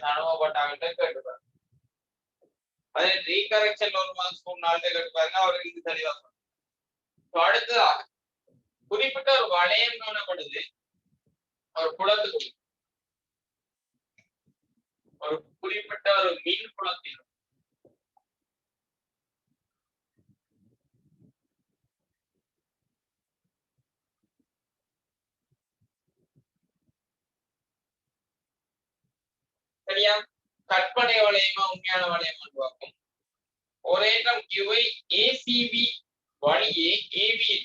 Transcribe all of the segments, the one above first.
GPS அனுபவப்பட்டாங்கள்ட்ட கேட்டுப்பாரு அதே recorrection ஒரு மாதம் மூணு நாள்கிட்ட கேட்டுப்பாருங்க அவருக்கு இது தெளிவா சொல்லுங்க. அடுத்ததாக குறிப்பிட்ட ஒரு வளையம் காணப்படுது ஒரு குளத்துக்குள். ஒரு குறிப்பிட்ட ஒரு மீன் குளத்தில் சரியா கற்பனை வளையமா உண்மையான வளையமா பார்க்கும் ஒரேற்றம் கியூவை ஏசிபி வழியே ஏபி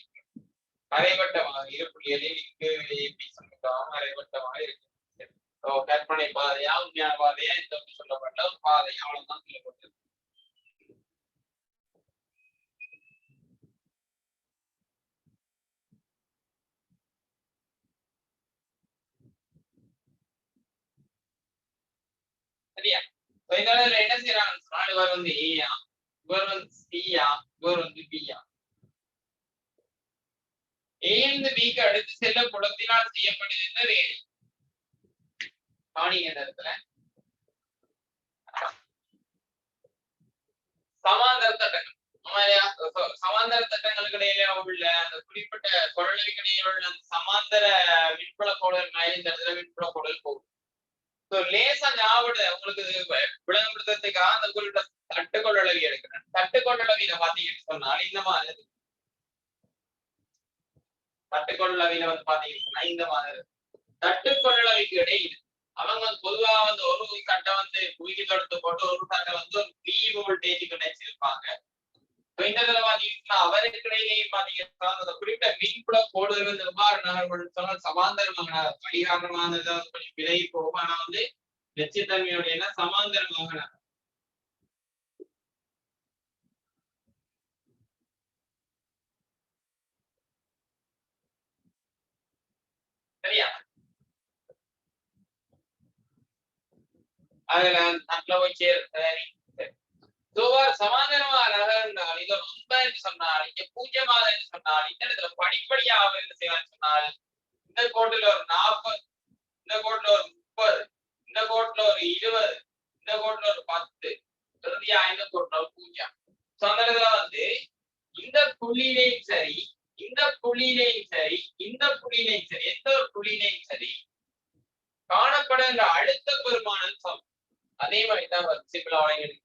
அரைவட்டமாக இரு புள்ளிகளில் இங்கு ஏபி சமூகம் அரைவட்டமாக இருக்கு கற்பனை பாதையா உண்மையான பாதையா? இந்த சொல்லப்பட்ட ஒரு பாதை. அவ்வளவுதான் சொல்லப்பட்டது சரியா? So, என்ன செய்யறாங்கன்னு சொன்னா இவர் வந்து ஏயா இவர் வந்து சியா இவர் வந்து பியா ஏந்து பிக்கு அடுத்து செல்ல குளத்தினால் செய்யப்படுகின்ற வேலை காணிங்க இந்த இடத்துல சமாந்தர சட்டங்கள் சமாந்தர தட்டங்களுக்கு இடையில உள்ள அந்த குறிப்பிட்ட குழலுக்கு இடையில உள்ள அந்த சமாந்தர விண்புல கோடல் மேல இந்த இடத்துல விண்புல கோடல் போகும் லேசா ஞாபகம் உங்களுக்கு இது விளங்கப்படுத்துறதுக்காக அந்த குறிப்பிட்ட தட்டு கொள்ளளவி எடுக்கிறேன் தட்டு கொள்ளளவியில பாத்தீங்கன்னு சொன்னால் இந்த மாதிரி இருக்கு. தட்டு கொள்ளளவியில வந்து பாத்தீங்கன்னு சொன்னா இந்த மாதிரி இருக்கு. தட்டு கொள்ளளவிக்கு இடையில் அவங்க வந்து பொதுவா வந்து ஒரு தட்டை வந்து குவிக்கி தொடுத்து போட்டு ஒரு தட்டை வந்து ஒரு பி வோல்டேஜுக்கு நினைச்சிருப்பாங்க இப்ப இந்த பாத்தீங்கன்னா அந்த குறிப்பிட்ட மின்புல கோடுகள் எவ்வாறு நகர்வுன்னு சமாந்தரமாக பரிகாரமானது கொஞ்சம் விலகி போகும். ஆனா வந்து நிச்சயத்தன்மையோட சமாந்தரமாக சரியா? அதுல நல்ல வச்சு சரி சரி. சமாதானமா நகர்ந்தால் இது ரொம்ப என்று சொன்னால் இங்க பூஜ்யமாக என்று சொன்னால் இந்த இடத்துல படிப்படியாக என்ன செய்வான்னு சொன்னால் இந்த கோட்டில் ஒரு நாற்பது இந்த கோட்டில் ஒரு முப்பது இந்த கோட்டில் ஒரு இருபது இந்த கோட்டில் ஒரு பத்து இறுதியா இந்த கோட்டில் ஒரு பூஜ்யம் So, அந்த இடத்துல வந்து இந்த புள்ளியிலையும் சரி இந்த புள்ளியிலையும் சரி இந்த புள்ளியிலையும் சரி எந்த ஒரு புள்ளியிலையும் சரி காணப்படுகின்ற அழுத்த பெருமானம் சமம் அதே மாதிரி தான் சிம்பிளா வழங்கிடுது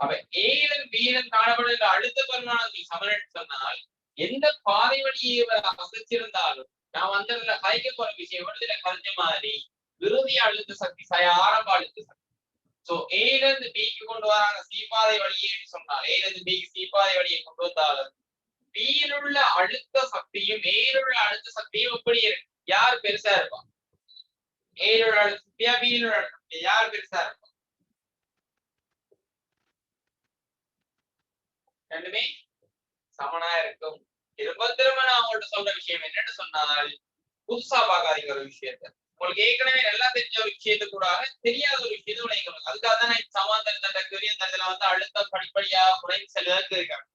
அப்ப ஏழும் வீரன் காணப்படுகின்ற அடுத்த பெருமாள் சமரன் சொன்னால் எந்த பாதை வழியை இவர் அசைச்சிருந்தாலும் நான் வந்து அதுல போற விஷயம் விடுதலை கலைஞ்ச மாதிரி விருதி அழுத்த சக்தி சய ஆரம்ப அழுத்த சக்தி. சோ ஏல இருந்து பிக்கு கொண்டு வராங்க சி பாதை வழியே சொன்னால் ஏல இருந்து பிக்கு சி பாதை வழியை கொண்டு வந்தாலும் பியிலுள்ள அழுத்த சக்தியும் ஏழுள்ள அழுத்த சக்தியும் எப்படி இருக்கு. யார் பெருசா இருப்பா? ஏழுள்ள அழுத்த சக்தியா பியிலுள்ள அழுத்த சக்தியா? யார் பெருசா இருப்பா? ரெண்டுமே சமனா இருக்கும். திரும்ப திரும்ப நான் உங்கள்ட்ட சொல்ற விஷயம் என்னன்னு சொன்னால் புதுசா பார்க்காதீங்க ஒரு விஷயத்த. உங்களுக்கு ஏற்கனவே நல்லா தெரிஞ்ச ஒரு விஷயத்து கூட தெரியாத ஒரு விஷயத்தை விளைக்கணும் அதுக்காக தான் நான் சமாந்தர தண்ட பெரிய வந்து அழுத்தம் படிப்படியா குறைந்து செல்வதற்கு இருக்காங்க.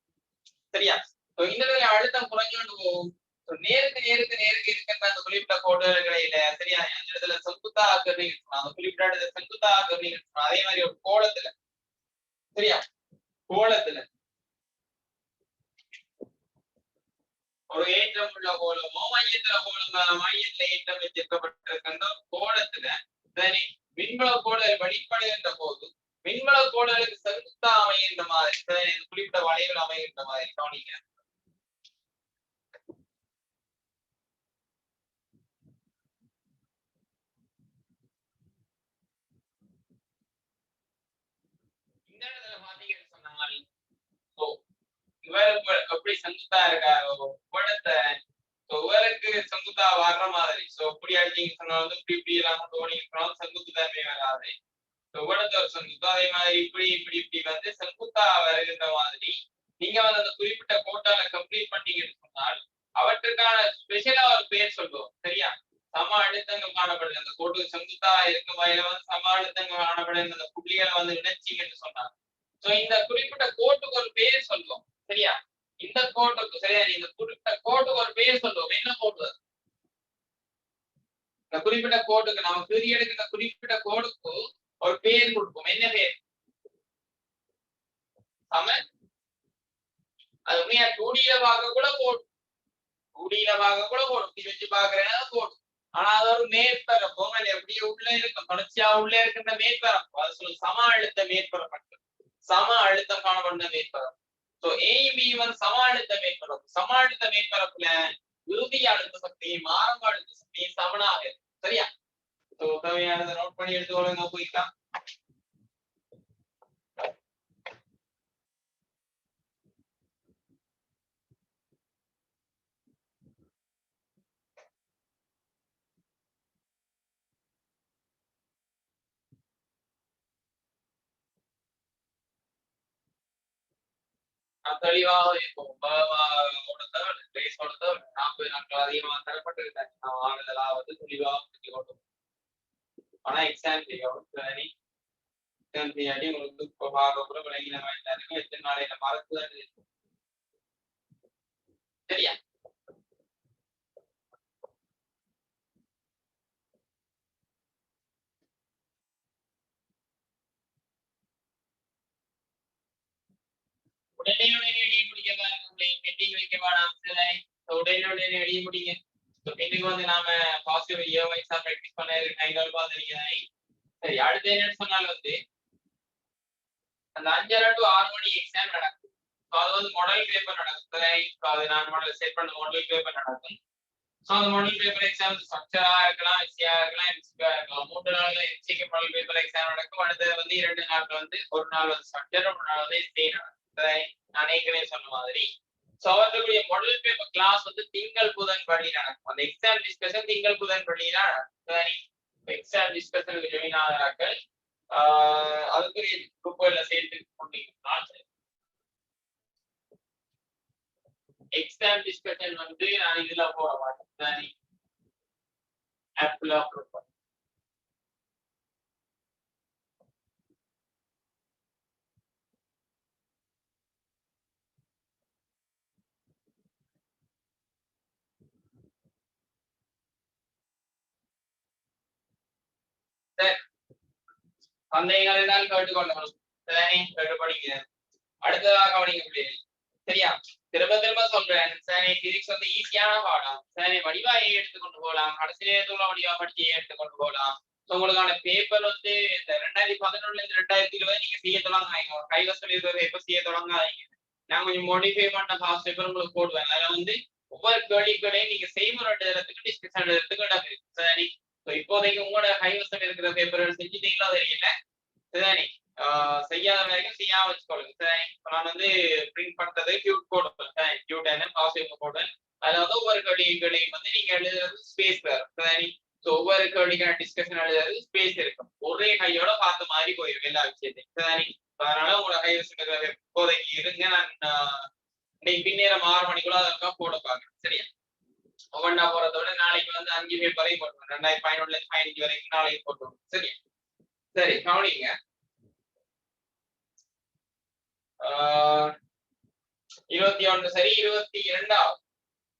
சரியா? இந்த மாதிரி அழுத்தம் குறைஞ்சு நேருக்கு நேருக்கு நேருக்கு இருக்கிற அந்த குறிப்பிட்ட கோடுகள் இடையில சரியா? அந்த இடத்துல செங்குத்தா ஆக்கர்ணி இருக்கணும் அந்த குறிப்பிட்ட இடத்துல செங்குத்தா ஆக்கர்ணி இருக்கணும் அதே மாதிரி ஒரு கோலத்துல சரியா? கோலத்துல ஒரு ஏற்றம் உள்ள கோலமோ மையத்துல கோலம் மையத்துல ஏற்றம் வச்சிருக்கப்பட்டிருக்கின்ற ஒரு கோலத்துல சரி மின்வள கோடல் வழிபடுகின்ற போது மின்வள கோடலுக்கு செங்குத்தா அமைகின்ற மாதிரி சரி, இந்த குறிப்பிட்ட வளைவில் அமைகின்ற மாதிரி கவனிங்க. இந்த இடத்துல பாத்தீங்கன்னு இவர் எப்படி செங்குத்தா இருக்காரோ படத்தை இவருக்கு செங்குத்தா வர்ற மாதிரி. சோ இப்படி அடிச்சீங்க சொன்னா வந்து இப்படி இப்படி எல்லாம் கொண்டு போனீங்க சொன்னாலும் செங்குத்து தன்மை வராது. So இவடத்தை ஒரு செங்குத்தா அதே மாதிரி இப்படி இப்படி இப்படி வந்து செங்குத்தா வருகின்ற மாதிரி. நீங்க வந்து அந்த குறிப்பிட்ட கோட்டால கம்ப்ளீட் பண்ணீங்கன்னு சொன்னால் அவற்றுக்கான ஸ்பெஷலா ஒரு பேர் சொல்லுவோம். சரியா? சம அழுத்தங்கள் காணப்படுது. அந்த கோட்டுக்கு செங்குத்தா இருக்கும் வகையில வந்து சம அழுத்தங்கள் காணப்படுது. அந்த புள்ளிகளை வந்து இணைச்சிங்கன்னு சொன்னாங்க. சோ இந்த குறிப்பிட்ட கோட்டுக்கு ஒரு பேர் சொல்லுவோம். சரியா? இந்த கோட்டுக்கு சரியா? இந்த குறிப்பிட்ட கோட்டுக்கு ஒரு பேர் சொல்லுவோம். என்ன கோட்டு இந்த குறிப்பிட்ட கோட்டுக்கு நம்ம பீரியடுக்கு இந்த குறிப்பிட்ட கோடுக்கு ஒரு பேர் கொடுப்போம். என்ன பேர்? சம. அது உண்மையா? டூடியில பார்க்க கூட. போடும் டூடியில பார்க்க கூட. போடும் இப்படி வச்சு பாக்குறேன்னா போடும் ஆனா அது ஒரு மேற்பரப்பும் அது எப்படியே உள்ள இருக்கும். தொடர்ச்சியா உள்ள இருக்கின்ற மேற்பரப்பு. அது சொல்லு சம அழுத்த மேற்பரப்பு. சம அழுத்தம் காணப்படுற மேற்பரப்பு. சோ ஏ பி வந்து சம மேற்பரப்பு. சமாளித்த மேற்பரப்புல இறுதி அழுத்த சக்தியும் ஆரம்ப அழுத்த சக்தியும் சமனாக இருக்கும் சரியா? சோ தேவையானதை நோட் பண்ணி எடுத்துக்கொள்ளுங்க போய்க்கலாம். தெளிவாக இருக்கும் கொடுத்தவர் பிளேஸ் கொடுத்தவர் நாற்பது நாட்கள் அதிகமாக தரப்பட்டிருந்தேன். நான் ஆறுதலாக வந்து தெளிவாக புரிஞ்சு கொண்டு ஆனா எக்ஸாம் தேவை சரி எக்ஸாம் தெரியாட்டி உங்களுக்கு இப்போ பார்க்க கூட விளங்கின மாதிரி எத்தனை நாளையில மறந்துதான் இருக்கும் சரியா? உடனே உடனே எழுதி முடிக்க உங்களை பெண்டிங் வைக்க வேணாம் சரி உடனே எழுதி முடிங்க. பெண்டிங் வந்து நாம பாசிட்டிவ் இயர் வைஸா பிராக்டிஸ் பண்ண ஐநூறு சரி அடுத்து என்னன்னு சொன்னால் வந்து அந்த அஞ்சரை டு ஆறு மணி எக்ஸாம் நடக்கும். அது வந்து மாடல் பேப்பர் நடக்கும். அது நான் மாடல் செட் பண்ண மாடல் பேப்பர் நடக்கும். ஸோ அந்த மாடல் பேப்பர் எக்ஸாம் ஸ்ட்ரக்சரா இருக்கலாம் எஸ்சியா இருக்கலாம் எம்சிக்கா இருக்கலாம். மூன்று நாள்ல எம்சிக்கு மாடல் பேப்பர் எக்ஸாம் நடக்கும். அடுத்தது வந்து இரண்டு நாட்கள் வந்து ஒரு நாள் வந்து ஸ்ட்ரக்சர் ஒரு நாள் வந்து எஸ்சி நடக்கும். நான் ஏற்கனவே சொன்ன மாதிரி. சோ அவர்களுடைய மாடல் பேப்பர் கிளாஸ் வந்து திங்கள் புதன் படி நடக்கும். அந்த எக்ஸாம் டிஸ்கஷன் திங்கள் புதன் படி தான் சரி. எக்ஸாம் டிஸ்கஷனுக்கு ஜாயின் ஆகிறார்கள். அதுக்குரிய குரூப்புகள்ல சேர்த்து கொண்டீங்கன்னா எக்ஸாம் டிஸ்கஷன் வந்து நான் இதுல போட மாட்டேன். சரி. ஆப்ல அப்லோட் பண்ண சரி சந்தேகங்கள் இருந்தால் கேட்டுக்கொள்ளணும் சரி கேட்டு அடுத்ததாக கவனிக்க முடியாது சரியா? திரும்ப திரும்ப சொல்றேன். சரி பிசிக்ஸ் வந்து ஈஸியான பாடம். சரி வடிவா ஏ எடுத்துக்கொண்டு போகலாம். கடைசி நேரத்துல வடிவா படிச்சு ஏ எடுத்துக்கொண்டு போகலாம். ஸோ உங்களுக்கான பேப்பர் வந்து இந்த ரெண்டாயிரத்தி பதினொன்னுல இருந்து ரெண்டாயிரத்தி இருபது நீங்க செய்ய தொடங்காதீங்க. கைவசம் இருக்கிற பேப்பர் செய்ய தொடங்காதீங்க. நான் கொஞ்சம் மோடிஃபை பண்ண ஃபாஸ்ட் பேப்பர் உங்களுக்கு போடுவேன். அதுல வந்து ஒவ்வொரு கேள்விகளையும் நீங்க செய்முறை எழுதுறதுக்கு டிஸ்கஷன் எழுதுறதுக்கு இடம் இருக்கு. சரி இப்போதைக்கு உங்களோட கைவசம் இருக்கிற பேப்பர்கள் செஞ்சுட்டீங்களோ தெரியல? சரிதானே செய்யாத வரைக்கும் செய்யாம வச்சுக்கொள்ளுங்க சரி. நான் வந்து பிரிண்ட் பண்றது கியூட் போடுவேன் கியூட் என்ன பாசிட்டிவ் போடுவேன் அதுல வந்து ஒவ்வொரு கேள்விகளையும் வந்து நீங்க எழுதுறது ஸ்பேஸ் வேறு சரி. ஸோ ஒவ்வொரு கேள்விக்கான டிஸ்கஷன் எழுதுறது ஸ்பேஸ் இருக்கும். ஒரே கையோட பார்த்த மாதிரி போயிடும் எல்லா விஷயத்தையும். சரி. அதனால உங்களோட கைவசம் இருக்கிற இப்போதைக்கு இருங்க. நான் இன்னைக்கு பின்னேரம் ஆறு மணிக்குள்ள அதற்காக போட பாக்குறேன் சரியா? ஒவ்வொன்றா போறதோட நாளைக்கு வந்து அஞ்சு பேர் வரையும் போட்டுருவோம் ரெண்டாயிரத்தி பதினொன்னுல இருந்து பதினஞ்சு வரைக்கும் நாளைக்கு போட்டுருவோம் சரி சரி கவனிங்க. இருபத்தி ஒன்று சரி இருபத்தி இரண்டாவது.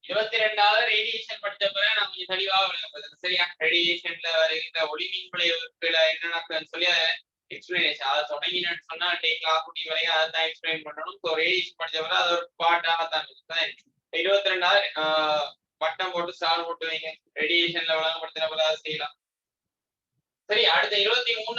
இருபத்தி ரெண்டாவது ரேடியேஷன் படிச்ச பிறகு நான் கொஞ்சம் தெளிவாக விளங்குறது சரியா? ரேடியேஷன்ல வருகின்ற ஒளிமின் விளைவுகளை என்னென்ன சொல்லி அதை எக்ஸ்பிளனேஷன் அதை தொடங்கினு சொன்னா டே கிளாஸ் குட்டி வரைக்கும் அதை தான் எக்ஸ்பிளைன் பண்ணணும். ஸோ ரேடியேஷன் படித்த பிறகு அது ஒரு பாட்டாக தான் இருக்கும் இருபத்தி ரெண்டாவது பட்டம் போட்டு ஸ்டார் போட்டு வைங்க. ரேடியேஷன்ல விளங்கப்படுத்தின பிறகு செய்யலாம். சரி அடுத்த இருபத்தி மூணு